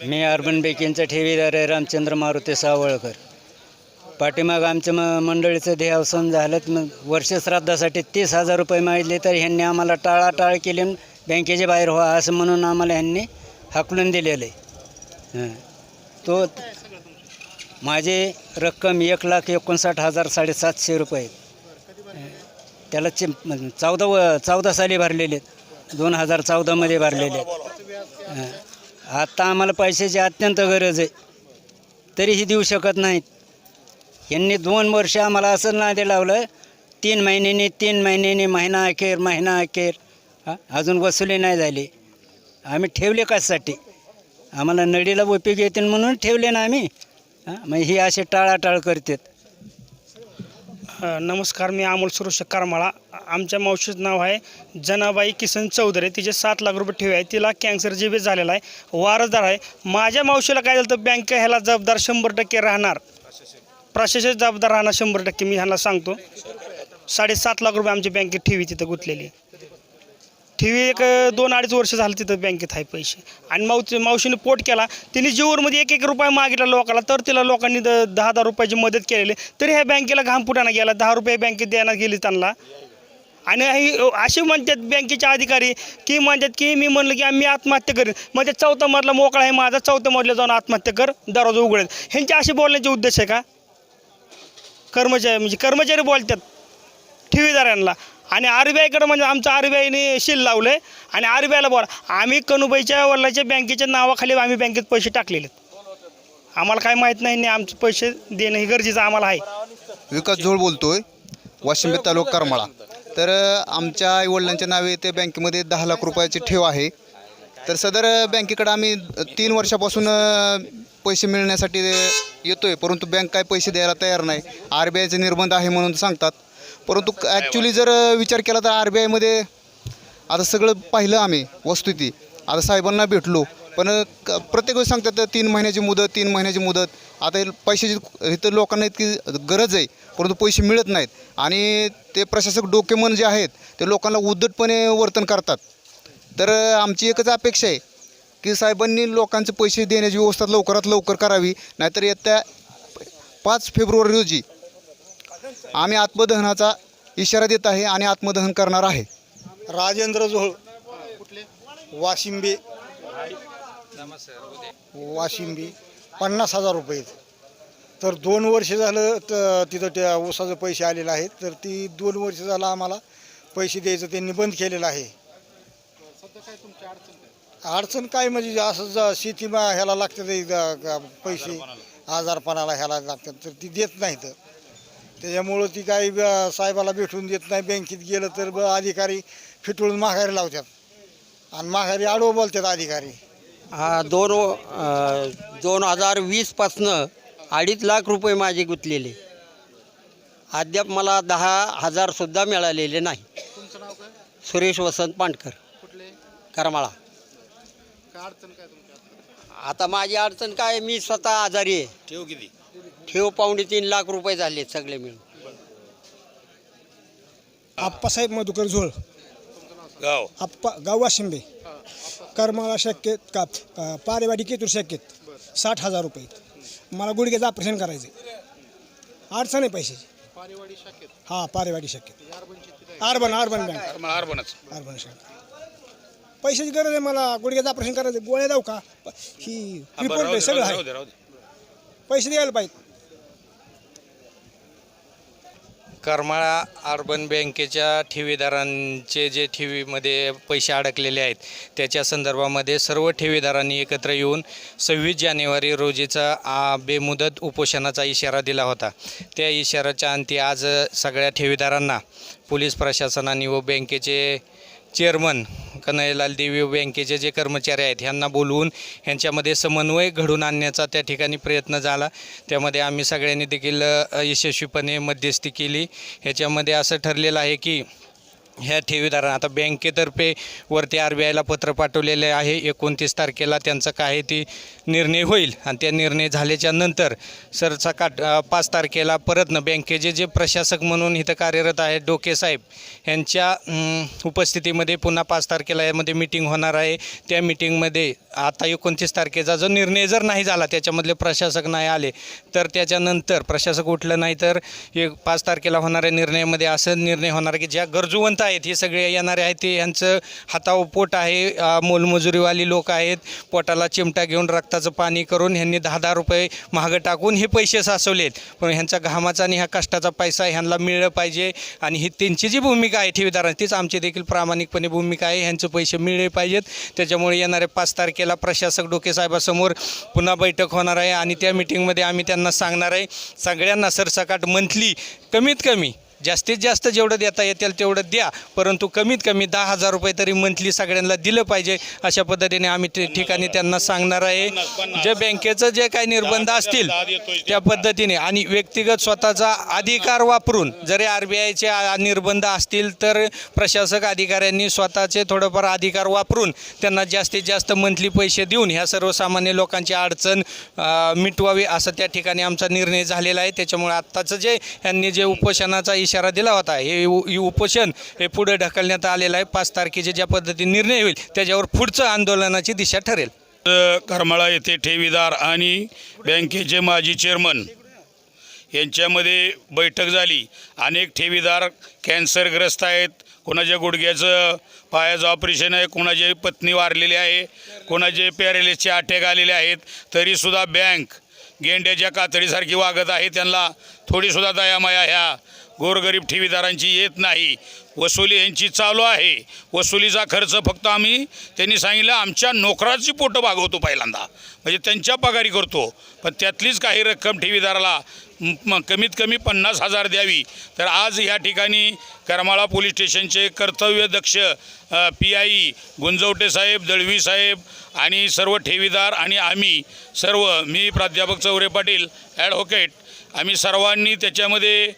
मी urban बेकिंगचा ठेवीदार आहे रामचंद्र मारुती सावळकर. पाठीमाग आमच्या म मंडळीचं देहावसन झालं मग वर्ष श्राद्धासाठी तीस हजार रुपये मागितले तर ह्यांनी आम्हाला टाळाटाळ केली बँकेच्या बाहेर व्हा असं म्हणून आम्हाला ह्यांनी हाकलून दिलेलं आहे. हं. तो माझे रक्कम एक लाख एकोणसाठ हजार साडेसातशे रुपये आहेत. त्याला चे चौदा व चौदा साली भरलेले आहेत. दोन हजार चौदामध्ये भरलेले आहेत. हं. आत्ता आम्हाला पैशाची अत्यंत गरज आहे. तरीही देऊ शकत नाहीत. यांनी दोन वर्ष आम्हाला असं नादे लावलं. तीन महिन्यानी तीन महिन्यानी महिना अखेर महिना अखेर. अजून वसुली नाही झाली. आम्ही ठेवले कशासाठी? आम्हाला नडीला उपयोग येतील म्हणून ठेवले ना आम्ही. हां मग ही असे टाळाटाळ करतात. नमस्कार मी अमोल सुरेश करमाळा. आमच्या मावशीचं नाव आहे जनाबाई किसन चौधरी. तिचे सात लाख रुपये ठेव आहे. तिला कॅन्सर जीबी झालेला आहे. वारसदार आहे. माझ्या मावशीला काय झालं तर बँक ह्याला जबाबदार शंभर टक्के राहणार. प्रशासक जबाबदार राहणार शंभर टक्के मी ह्याला सांगतो. साडेसात लाख रुपये आमची बँकेत ठेवी तिथं गुंतलेली ठेवी एक दोन अडीच वर्ष झालं तिथं बँकेत आहे पैसे. आणि मावशी मावशीने पोट केला. तिने जीवरमध्ये एक एक रुपये मागितला लोकाला तर तिला लोकांनी द दहा दहा रुपयाची मदत केलेली. तरी ह्या बँकेला घाम फुटाणा गेला. दहा रुपये बँकेत द्यायला गेली त्यांना. आणि हे असे म्हणतात बँकेचे अधिकारी की म्हणतात की मी म्हणलं की आम्ही आत्महत्या करेन. मग चौथा मधला मोकळा आहे माझा. चौथ्या मधला जाऊन आत्महत्या कर. दरवाजा उघडेल. ह्यांचे असे बोलण्याचे उद्देश आहे का? कर्मचारी म्हणजे कर्मचारी बोलतात ठेवीदारांना. आणि आर बी आयकडं म्हणजे आमचं आर बी आयने शील लावलं आहे आणि आर बी आयला बोला आम्ही कनुबाईच्या वडिलाच्या बँकेच्या नावाखाली आम्ही बँकेत पैसे टाकलेले आहेत. आम्हाला काय माहीत नाही आणि आमचे पैसे देणं हे गरजेचं आम्हाला आहे. विकास झोळ बोलतोय वाशिंबी तालुका करमाळा. तर आमच्या आईवडिलांच्या नावे ते बँकेमध्ये दहा लाख रुपयाची ठेव आहे. तर सदर बँकेकडे आम्ही तीन वर्षापासून पैसे मिळण्यासाठी येतो आहे परंतु बँक काय पैसे द्यायला तयार नाही. आर बी आयचे निर्बंध आहे म्हणून सांगतात. परंतु ॲक्च्युली जर विचार केला तर आर बी आयमध्ये आता सगळं पाहिलं आम्ही वस्तुती आता साहेबांना भेटलो पण प्रत्येक वेळेस सांगतात तीन महिन्याची मुदत तीन महिन्याची मुदत. आता पैशाची इथं लोकांना इतकी गरज आहे परंतु पैसे मिळत नाहीत. आणि ते प्रशासक डोकेमन जे आहेत ते लोकांना उद्धटपणे वर्तन करतात. तर आमची एकच अपेक्षा आहे की साहेबांनी लोकांचे पैसे देण्याची व्यवस्था लवकरात लवकर करावी नाहीतर येत्या पाच फेब्रुवारी रोजी आम्ही आत्मदहनाचा इशारा देत आहे आणि आत्मदहन करणार आहे. राजेंद्र झोळ. वाशिंबी. वाशिंबी. पन्नास हजार रुपये आहेत. तर दोन वर्ष झालं तर तिथं त्या ऊसाचं पैसे आलेलं आहे तर ती दोन वर्ष झालं आम्हाला पैसे द्यायचं त्यांनी बंद केलेलं आहे. अडचण काय म्हणजे असं ज- शेतीमा ह्याला लागतात पैसे. आजारपणाला ह्याला लागतात. तर ती देत नाहीत. त्याच्यामुळं ती काही ब- साहेबाला भेटून देत नाही. बँकेत गेलं तर ब अधिकारी फिटवून माघारी लावतात. आणि माघारी आडवं बोलतात अधिकारी. हा दोन अ, दोन हजार वीसपासनं अडीच लाख रुपये माझे गुंतलेले. अद्याप मला दहा हजारसुद्धा मिळालेले नाही. सुरेश वसंत पांडकर करमाळा. आता माझी अडचण काय मी स्वतः आजारी आहे. ठेव किती ठेव पावणे तीन लाख रुपये झाले सगळे मिळून. आप्पासाहेब मधुकर झोळ. गाव. आप्पा गाव वाशिंबे करमाळा शक्यत का अ, पारेवाडी केतूर शक्यत साठ हजार रुपये मला गुडघ्याचं ऑपरेशन करायचं अडचण आहे पैशाची. हां पारेवाडी शक्यत. अर्बन अर्बन बँक अर्बनच. अर्बन शक्यत पैशाची गरज आहे मला. गुडघ्याचं ऑपरेशन करायचं गोळ्या जाऊ का? ही रिपोर्ट आहे सगळं आहे. पैसे द्यायला पाहिजे. करमाळा अर्बन बँकेच्या ठेवीदारांचे जे ठेवीमध्ये पैसे अडकलेले आहेत त्याच्या संदर्भामध्ये सर्व ठेवीदारांनी एकत्र येऊन सव्वीस जानेवारी रोजीचा आ, बेमुदत उपोषणाचा इशारा दिला होता. त्या इशाराच्या अंती आज सगळ्या ठेवीदारांना पोलीस प्रशासनाने व बँकेचे चेअरमन कन्हैयालाल देवी बँकेचे जे कर्मचारी आहेत ह्यांना बोलवून ह्यांच्यामध्ये समन्वय घडून आणण्याचा त्या ठिकाणी प्रयत्न झाला. त्यामध्ये आम्ही सगळ्यांनी देखील यशस्वीपणे मध्यस्थी केली. ह्याच्यामध्ये असं ठरलेलं आहे की ह्या ठेवीदारांना आता बँकेतर्फे वरती आर बी आयला पत्र पाठवलेले आहे. एकोणतीस तारखेला त्यांचा काय ती निर्णय होईल. आणि त्या निर्णय झाल्याच्यानंतर सरसकाट अ, पाच तारखेला परत न बँकेचे जे प्रशासक म्हणून इथं कार्यरत आहेत डोके साहेब यांच्या उपस्थितीमध्ये पुन्हा पाच तारखेला यामध्ये मिटिंग होणार आहे. त्या मिटिंगमध्ये आता एकोणतीस तारखेचा जो निर्णय जर नाही झाला त्याच्यामधले प्रशासक नाही आले तर त्याच्यानंतर प्रशासक उठलं नाही तर एक पाच तारखेला होणाऱ्या निर्णयामध्ये असं निर्णय होणार की ज्या गरजूवंत आहेत हे सगळे येणारे आहेत ते यांचं हातावर पोट आहे मोलमजुरीवाली लोक आहेत पोटाला चिमटा घेऊन रक्ताचं पाणी करून ह्यांनी दहा दहा रुपये महागं टाकून हे पैसे साचवलेत. पण ह्यांचा घामाचा आणि ह्या कष्टाचा पैसा ह्यांना मिळलं पाहिजे आणि ही त्यांची जी भूमिका आहे ठेवीदारांची तीच आमची देखील प्रामाणिकपणे भूमिका आहे ह्यांचे पैसे मिळले पाहिजेत. त्याच्यामुळे येणाऱ्या पाच तारखेला प्रशासक डोके साहेबासमोर पुन्हा बैठक होणार आहे आणि त्या मिटिंगमध्ये आम्ही त्यांना सांगणार आहे सगळ्यांना सरसकाट मंथली कमीत कमी जास्तीत जास्त जेवढं देता येतील तेवढं द्या परंतु कमीत कमी दहा हजार रुपये तरी मंथली सगळ्यांना दिलं पाहिजे अशा पद्धतीने आम्ही ते ठिकाणी त्यांना सांगणार आहे. जे बँकेचं जे काही निर्बंध असतील त्या पद्धतीने आणि व्यक्तिगत स्वतःचा अधिकार वापरून जरी आर बी आयचे निर्बंध असतील तर प्रशासक अधिकाऱ्यांनी स्वतःचे थोडंफार अधिकार वापरून त्यांना जास्तीत जास्त मंथली पैसे देऊन ह्या सर्वसामान्य लोकांची अडचण मिटवावी असं त्या ठिकाणी आमचा निर्णय झालेला आहे. त्याच्यामुळे आत्ताचं जे यांनी जे उपोषणाचा इशारा दिला होता. हे हे उपोषण हे पुढे ढकलण्यात आलेलं आहे. पाच तारखेचे ज्या पद्धतीने निर्णय होईल त्याच्यावर पुढचं आंदोलनाची दिशा ठरेल. करमाळा येथे ठेवीदार आणि बँकेचे माजी चेअरमन यांच्यामध्ये बैठक झाली. अनेक ठेवीदार कॅन्सरग्रस्त आहेत. कोणाच्या गुडघ्याचं पायाचं ऑपरेशन आहे कोणाची पत्नी वारलेली आहे कोणाचे पॅरेलिसचे अटॅक आलेले आहेत. तरीसुद्धा बँक गेंड्याच्या कातडीसारखी वागत आहे. त्यांना थोडीसुद्धा दयामाया ह्या गोरगरीब ठेवीदारांची येत नाही. वसुली यांची चालू आहे. वसुलीचा खर्च फक्त आम्ही त्यांनी सांगितलं आमच्या नोकराची पोटं भागवतो पहिल्यांदा. म्हणजे त्यांच्या पगारी करतो. पण त्यातलीच काही रक्कम ठेवीदाराला कमीत कमी पन्नास हजार द्यावी. तर आज ह्या ठिकाणी करमाळा पोलीस स्टेशनचे कर्तव्यदक्ष पी आय गुंजवटे साहेब दळवी साहेब आणि सर्व ठेवीदार आणि आम्ही सर्व मी प्राध्यापक चौरे पाटील ॲडव्होकेट आम्ही सर्वांनी त्याच्यामध्ये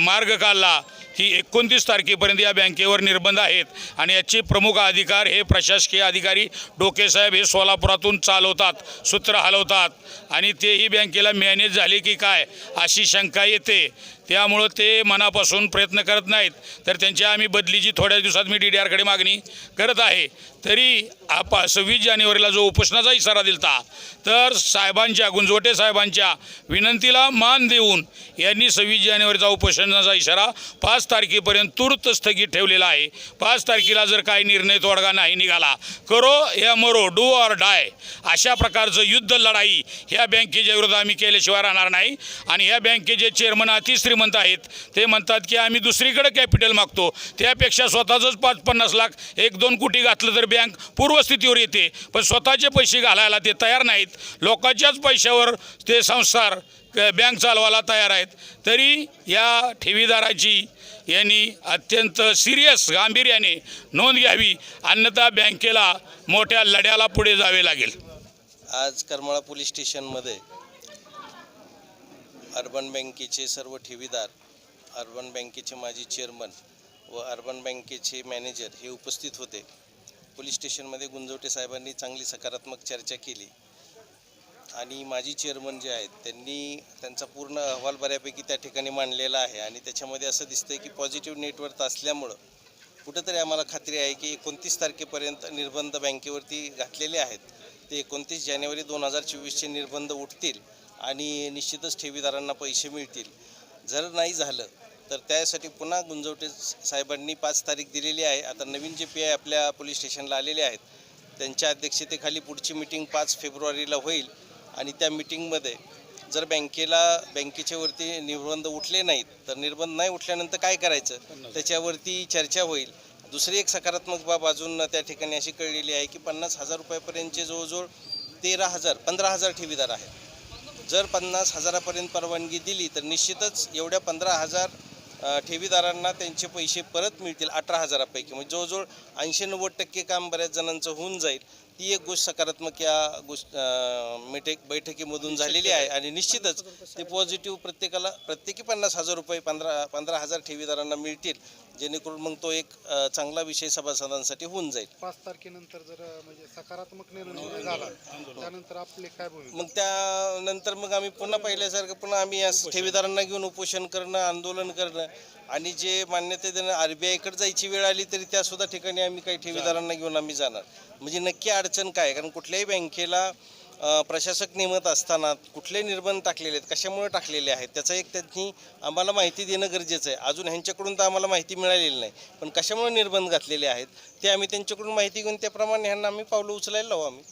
मार्ग काढला. की एकोणतीस तारखेपर्यंत या बँकेवर निर्बंध आहेत. आणि याचे प्रमुख अधिकार हे प्रशासकीय अधिकारी डोकेसाहेब हे सोलापुरातून चालवतात सूत्र हलवतात. आणि तेही बँकेला मॅनेज झाले की काय अशी शंका येते. त्यामुळं ते मनापासून प्रयत्न करत नाहीत. तर त्यांच्या आम्ही बदलीची थोड्या दिवसात मी डी डी आरकडे मागणी करत आहे. तरी आपा सव्वीस जानेवारीला जो उपोषणाचा इशारा दिलता तर साहेबांच्या गुंजवटे साहेबांच्या विनंतीला मान देऊन यांनी सव्वीस जानेवारीचा उपोषणाचा इशारा पाच तारखेपर्यंत तूर्त स्थगित ठेवलेला आहे. पाच तारखेला जर काही निर्णय तोडगा नाही निघाला करो या मरो डू ऑर डाय अशा प्रकारचं युद्ध लढाई ह्या बँकेच्या विरोधात आम्ही केल्याशिवाय राहणार नाही. आणि ह्या बँकेचे चेअरमन अतिश्री श्रीमंत आहेत. ते म्हणतात की आम्ही दुसरीकडे कॅपिटल मागतो. त्यापेक्षा स्वतःचंच पाच पन्नास लाख एक दोन कोटी घातलं तर बँक पूर्वस्थितीवर येते. पण स्वतःचे पैसे घालायला ते तयार नाहीत. लोकांच्याच पैशावर ते संसार बँक चालवायला तयार आहेत. तरी या ठेवीदाराची यांनी अत्यंत सिरियस गांभीर्याने नोंद घ्यावी. अन्यथा बँकेला मोठ्या लढ्याला पुढे जावे लागेल. आज करमाळा पोलीस स्टेशनमध्ये अर्बन बँकेचे सर्व ठेवीदार अर्बन बँकेचे माजी चेअरमन व अर्बन बँकेचे मॅनेजर हे उपस्थित होते. पोलीस स्टेशनमध्ये गुंजवटे साहेबांनी चांगली सकारात्मक चर्चा केली. आणि माजी चेअरमन जे आहेत त्यांनी त्यांचा पूर्ण अहवाल बऱ्यापैकी त्या ठिकाणी मांडलेला आहे. आणि त्याच्यामध्ये असं दिसतं की पॉझिटिव्ह नेटवर्क असल्यामुळं कुठंतरी आम्हाला खात्री आहे की एकोणतीस तारखेपर्यंत निर्बंध बँकेवरती घातलेले आहेत. ते एकोणतीस जानेवारी दोन हजार चोवीसचे निर्बंध उठतील. आणि निश्चितच ठेवीदारांना पैसे मिळतील. जर नाही झालं तर त्यासाठी पुन्हा गुंजवटे साहेबांनी पाच तारीख दिलेली आहे. आता नवीन जे पी आय आपल्या पोलीस स्टेशनला आलेले आहेत त्यांच्या अध्यक्षतेखाली पुढची मिटिंग पाच फेब्रुवारीला होईल. आणि त्या मिटिंगमध्ये जर बँकेला बँकेच्या वरती निर्बंध उठले नाहीत तर निर्बंध नाही उठल्यानंतर काय करायचं? त्याच्यावरती चर्चा होईल. दुसरी एक सकारात्मक बाब अजून त्या ठिकाणी अशी कळलेली आहे की पन्नास हजार रुपयापर्यंतचे जवळजवळ तेरा हजार पंधरा हजार ठेवीदार आहेत. जर पन्नास हजारापर्यंत परवानगी दिली तर निश्चितच एवढ्या पंधरा हजार ठेवीदारांना त्यांचे पैसे परत मिळतील अठरा हजारापैकी. म्हणजे जवळजवळ ऐंशी नव्वद टक्के काम बऱ्याच जणांचं होऊन जाईल. ती एक गोष्ट सकारात्मक या गोष्ट मिटेक बैठकीमधून झालेली आहे आणि निश्चितच ते पॉझिटिव्ह प्रत्येकाला प्रत्येकी पन्नास हजार रुपये पंधरा पंधरा हजार ठेवीदारांना मिळतील जेणेकरून मग तो एक चांगला विषय सभासदांसाठी होऊन जाईल. पाच तारखेनंतर जर म्हणजे सकारात्मक निर्णय झाला त्यानंतर आपले काय मग त्यानंतर मग आम्ही पुन्हा पहिल्यासारखं पुन्हा आम्ही या ठेवीदारांना घेऊन उपोषण करणं आंदोलन करणं आणि जे मान्यता देणं आर बी आयकडे जायची वेळ आली तरी त्यासुद्धा ठिकाणी आम्ही काही ठेवीदारांना घेऊन आम्ही जाणार. म्हणजे नक्की अडचण काय कारण कुठल्याही बँकेला प्रशासक नेमत असताना कुठले निर्बंध टाकलेले आहेत कशामुळे टाकलेले आहेत त्याचा एक त्यांनी आम्हाला माहिती देणं गरजेचं आहे. अजून ह्यांच्याकडून तर आम्हाला माहिती मिळालेली नाही. पण कशामुळे निर्बंध घातलेले आहेत ते आम्ही त्यांच्याकडून माहिती घेऊन त्याप्रमाणे ह्यांना आम्ही पावलं उचलायला लावू आम्ही.